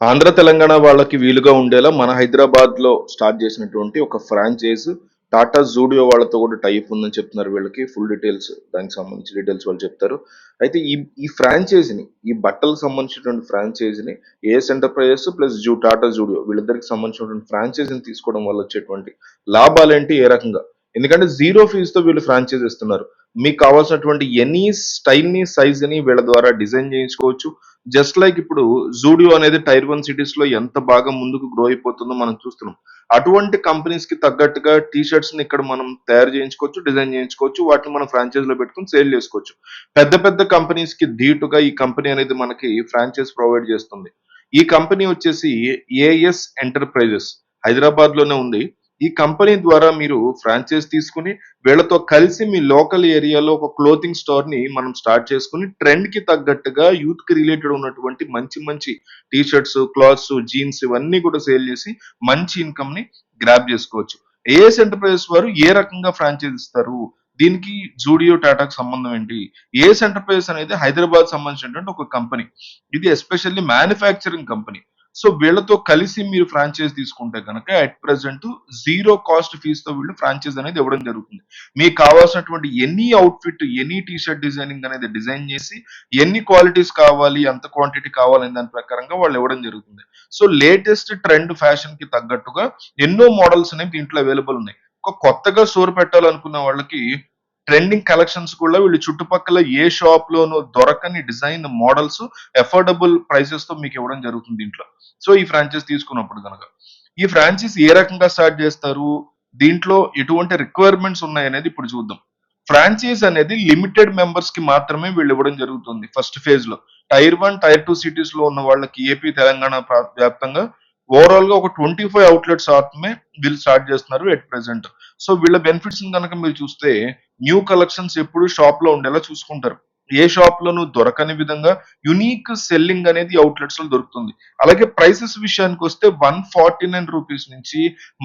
ఆంధ్ర తెలంగాణ వాళ్ళకి వీలుగా ఉండేలా మన హైదరాబాద్లో స్టార్ట్ చేసినటువంటి ఒక ఫ్రాంచైజ్ టాటా జూడియో వాళ్ళతో కూడా టైప్ ఉందని చెప్తున్నారు వీళ్ళకి. ఫుల్ డీటెయిల్స్ దానికి సంబంధించి డీటెయిల్స్ వాళ్ళు చెప్తారు. అయితే ఈ ఈ ఫ్రాంచైజీని ఈ బట్టలకు సంబంధించినటువంటి ఫ్రాంచైజీని ఏఎస్ ఎంటర్ప్రైజెస్ ప్లస్ జూ టాటా జూడియో వీళ్ళిద్దరికి సంబంధించినటువంటి ఫ్రాంచైజీని తీసుకోవడం వల్ల వచ్చేటువంటి లాభాలేంటి ఏ రకంగా? ఎందుకంటే జీరో ఫీజుతో వీళ్ళు ఫ్రాంచైజ్ ఇస్తున్నారు. మీకు కావాల్సినటువంటి ఎనీ స్టైల్ని వీళ్ళ ద్వారా డిజైన్ చేయించుకోవచ్చు. జస్ట్ లైక్ ఇప్పుడు జూడియో అనేది టైర్ వన్ సిటీస్లో ఎంత బాగా ముందుకు గ్రో అయిపోతుందో మనం చూస్తున్నాం. అటువంటి కంపెనీస్కి తగ్గట్టుగా టీ షర్ట్స్ని ఇక్కడ మనం తయారు చేయించుకోవచ్చు డిజైన్ చేయించుకోవచ్చు వాటిని మనం ఫ్రాంచైజ్లో పెట్టుకుని సేల్ చేసుకోవచ్చు. పెద్ద పెద్ద కంపెనీస్కి ధీటుగా ఈ కంపెనీ అనేది మనకి ఫ్రాంచైజ్ ప్రొవైడ్ చేస్తుంది. ఈ కంపెనీ వచ్చేసి ఏఎస్ ఎంటర్ప్రైజెస్ హైదరాబాద్లోనే ఉంది. ఈ కంపెనీ ద్వారా మీరు ఫ్రాంచైజ్ తీసుకుని వీళ్ళతో కలిసి మీ లోకల్ ఏరియాలో ఒక క్లోతింగ్ స్టోర్ని మనం స్టార్ట్ చేసుకుని ట్రెండ్కి తగ్గట్టుగా యూత్కి రిలేటెడ్ ఉన్నటువంటి మంచి మంచి టీ షర్ట్స్ క్లాత్స్ జీన్స్ ఇవన్నీ కూడా సేల్ చేసి మంచి ఇన్కమ్ని గ్రాప్ చేసుకోవచ్చు. ఏఎస్ ఎంటర్ప్రైజెస్ వారు ఏ రకంగా ఫ్రాంచైజ్ ఇస్తారు? దీనికి జూడియో టాటాకు సంబంధం ఏంటి? ఏఎస్ ఎంటర్ప్రైజెస్ అనేది హైదరాబాద్ సంబంధించినటువంటి ఒక కంపెనీ ఇది ఎస్పెషల్లీ మ్యానుఫ్యాక్చరింగ్ కంపెనీ సో వీళ్ళతో కలిసి మీరు ఫ్రాంచైజ్ తీసుకుంటే కనుక అట్ ప్రెసెంట్ జీరో కాస్ట్తో వీళ్ళు ఫ్రాంచైజ్ అనేది ఇవ్వడం జరుగుతుంది. మీకు కావాల్సినటువంటి any outfit any T shirt designing అనేది డిజైన్ చేసి ఎన్ని క్వాలిటీస్ కావాలి ఎంత క్వాంటిటీ కావాలి దాని ప్రకారంగా వాళ్ళు ఇవ్వడం జరుగుతుంది. సో లేటెస్ట్ ట్రెండ్ ఫ్యాషన్కి తగ్గట్టుగా ఎన్నో మోడల్స్ అనేవి దీంట్లో అవైలబుల్ ఉన్నాయి. ఒక కొత్తగా స్టోర్ పెట్టాలనుకున్న వాళ్ళకి ట్రెండింగ్ కలెక్షన్స్ కూడా వీళ్ళు చుట్టుపక్కల ఏ షాప్ లోనూ దొరకని డిజైన్ మోడల్స్ అఫోర్డబుల్ ప్రైసెస్తో మీకు ఇవ్వడం జరుగుతుంది దీంట్లో. సో ఈ ఫ్రాంచైజ్ తీసుకున్నప్పుడు కనుక ఈ ఫ్రాంచైజ్ ఏ రకంగా స్టార్ట్ చేస్తారు? దీంట్లో ఎటువంటి రిక్వైర్మెంట్స్ ఉన్నాయనేది ఇప్పుడు చూద్దాం. ఫ్రాంచైజ్ అనేది లిమిటెడ్ మెంబర్స్కి మాత్రమే వీళ్ళు ఇవ్వడం జరుగుతుంది ఫస్ట్ ఫేజ్లో. టైర్ వన్ టైర్ టూ సిటీస్లో ఉన్న వాళ్ళకి ఏపీ తెలంగాణ ప్రా- వ్యాప్తంగా ఓవరాల్గా ఒక ట్వంటీ ఫైవ్ అవుట్లెట్స్ మాత్రమే వీళ్ళు స్టార్ట్ చేస్తున్నారు ఎట్ ప్రెసెంట్ సో వీళ్ళ బెనిఫిట్స్ కనుక మీరు చూస్తే న్యూ కలెక్షన్స్ ఎప్పుడు షాప్లో ఉండేలా చూసుకుంటారు. ఏ షాప్ లోనూ దొరకని విధంగా యునీక్ సెల్లింగ్ అనేది అవుట్లెట్స్లో దొరుకుతుంది. అలాగే ప్రైసెస్ విషయానికి వస్తే వన్ ఫార్టీ నైన్ రూపీస్ నుంచి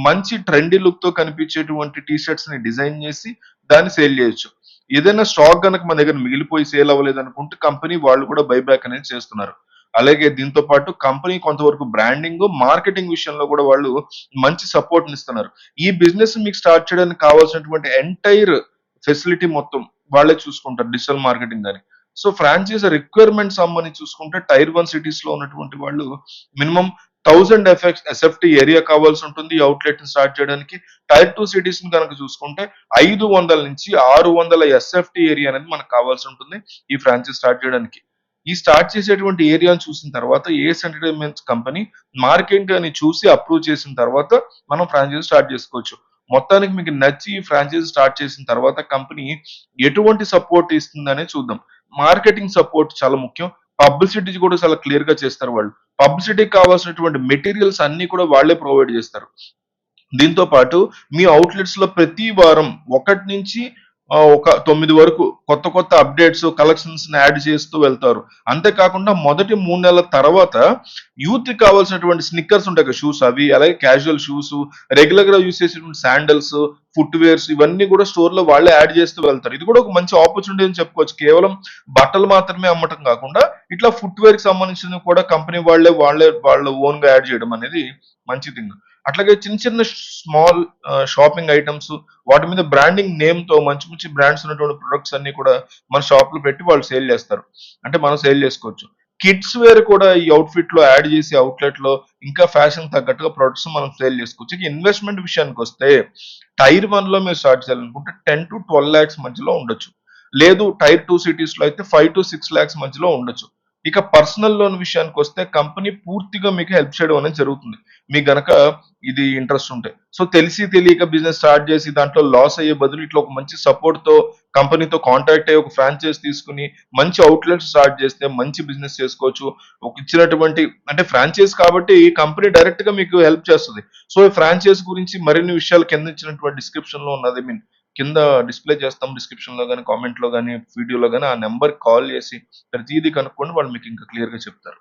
మంచి ట్రెండీ లుక్తో కనిపించేటువంటి టీ షర్ట్స్ని డిజైన్ చేసి దాన్ని సేల్ చేయొచ్చు. ఏదైనా స్టాక్ కనుక మన దగ్గర మిగిలిపోయి సేల్ అవ్వలేదు అనుకుంటే కంపెనీ వాళ్ళు కూడా బైబ్యాక్ అనేది చేస్తున్నారు. అలాగే దీంతో పాటు కంపెనీ కొంతవరకు బ్రాండింగ్ మార్కెటింగ్ విషయంలో కూడా వాళ్ళు మంచి సపోర్ట్ ఇస్తున్నారు. ఈ బిజినెస్ మీకు స్టార్ట్ చేయడానికి కావాల్సినటువంటి ఎంటైర్ ఫెసిలిటీ మొత్తం వాళ్ళే చూసుకుంటారు డిజిటల్ మార్కెటింగ్ అని సో ఫ్రాంచైజ్ రిక్వైర్మెంట్ సంబంధించి చూసుకుంటే టైర్ వన్ సిటీస్లో ఉన్నటువంటి వాళ్ళు minimum thousand effect SFT area కావాల్సి ఉంటుంది అవుట్లెట్ స్టార్ట్ చేయడానికి. టైర్ టూ సిటీస్ని కనుక చూసుకుంటే ఐదు వందల నుంచి ఆరు వందల ఎస్ఎఫ్టీ ఏరియా అనేది మనకు కావాల్సి ఉంటుంది ఈ ఫ్రాంచైజ్ స్టార్ట్ చేయడానికి. ఈ స్టార్ట్ చేసేటువంటి ఏరియాను చూసిన తర్వాత ఏఎస్ ఎంటర్టైన్మెంట్స్ కంపెనీ మార్కెట్ అని చూసి అప్రూవ్ చేసిన తర్వాత మనం ఫ్రాంచైజ్ స్టార్ట్ చేసుకోవచ్చు. మొత్తానికి మీకు నచ్చి ఫ్రాంచైజ్ స్టార్ట్ చేసిన తర్వాత కంపెనీ ఎటువంటి సపోర్ట్ ఇస్తుందనే చూద్దాం. మార్కెటింగ్ సపోర్ట్ చాలా ముఖ్యం. పబ్లిసిటీ కూడా చాలా క్లియర్గా చేస్తారు వాళ్ళు. పబ్లిసిటీకి కావాల్సినటువంటి మెటీరియల్స్ అన్ని కూడా వాళ్ళే ప్రొవైడ్ చేస్తారు. దీంతో పాటు మీ అవుట్లెట్స్లో ప్రతి వారం ఒకటి నుంచి ఒక తొమ్మిది వరకు కొత్త కొత్త అప్డేట్స్ కలెక్షన్స్ని యాడ్ చేస్తూ వెళ్తారు. అంతేకాకుండా మొదటి మూడు నెలల తర్వాత యూత్కి కావాల్సినటువంటి స్నిక్కర్స్ ఉంటాయి కదా షూస్ అవి అలాగే క్యాజువల్ షూస్ రెగ్యులర్గా యూస్ చేసేటువంటి శాండల్స్ ఫుట్ వేర్స్ ఇవన్నీ కూడా స్టోర్లో వాళ్ళే యాడ్ చేస్తూ వెళ్తారు. ఇది కూడా ఒక మంచి ఆపర్చునిటీ అని చెప్పుకోవచ్చు. కేవలం బట్టలు మాత్రమే అమ్మటం కాకుండా ఇట్లా ఫుట్ వేర్కి సంబంధించిన కూడా కంపెనీ వాళ్ళే వాళ్ళే వాళ్ళ ఓన్గా యాడ్ చేయడం అనేది మంచి థింగ్ అట్లాగే చిన్న చిన్న స్మాల్ షాపింగ్ ఐటమ్స్ వాటి మీద బ్రాండింగ్ నేమ్తో మంచి మంచి బ్రాండ్స్ ఉన్నటువంటి ప్రొడక్ట్స్ అన్ని కూడా మన షాప్లో పెట్టి వాళ్ళు సేల్ చేస్తారు. అంటే మనం సేల్ చేసుకోవచ్చు. కిడ్స్ వేర్ కూడా ఈ అవుట్ఫిట్లో యాడ్ చేసి అవుట్లెట్లో ఇంకా ఫ్యాషన్ తగ్గట్టుగా ప్రొడక్ట్స్ మనం సేల్ చేసుకోవచ్చు. ఇన్వెస్ట్మెంట్ విషయానికి వస్తే టైర్ వన్లో మీరు స్టార్ట్ చేయాలనుకుంటే టెన్ టు ట్వెల్వ్ ల్యాక్స్ మధ్యలో ఉండొచ్చు. లేదు టైర్ టూ సిటీస్లో అయితే ఫైవ్ టు సిక్స్ ల్యాక్స్ మధ్యలో ఉండొచ్చు. ఇక పర్సనల్ లోన్ విషయానికి వస్తే కంపెనీ పూర్తిగా మీకు హెల్ప్ చేయడం అనేది జరుగుతుంది. మీకు గనక ఇది ఇంట్రెస్ట్ ఉంటే. సో తెలిసి తెలియక బిజినెస్ స్టార్ట్ చేసి దాంట్లో లాస్ అయ్యే బదులు ఇట్లా ఒక మంచి సపోర్ట్తో కంపెనీతో కాంటాక్ట్ అయ్యి ఒక ఫ్రాంచైజ్ తీసుకుని మంచి అవుట్లెట్ స్టార్ట్ చేస్తే మంచి బిజినెస్ చేసుకోవచ్చు. ఒక ఇచ్చినటువంటి అంటే ఫ్రాంచైజ్ కాబట్టి కంపెనీ డైరెక్ట్గా మీకు హెల్ప్ చేస్తుంది. సో ఈ ఫ్రాంచైజ్ గురించి మరిన్ని విషయాలు కింద ఇచ్చినటువంటి డిస్క్రిప్షన్లో ఉన్నది. మీన్ కింద డిస్ప్లే చేస్తాం డిస్క్రిప్షన్లో కానీ కామెంట్లో కానీ వీడియోలో కానీ ఆ నెంబర్ కాల్ చేసి ప్రతిదీ కనుక్కొని వాళ్ళు మీకు ఇంకా క్లియర్గా చెప్తారు.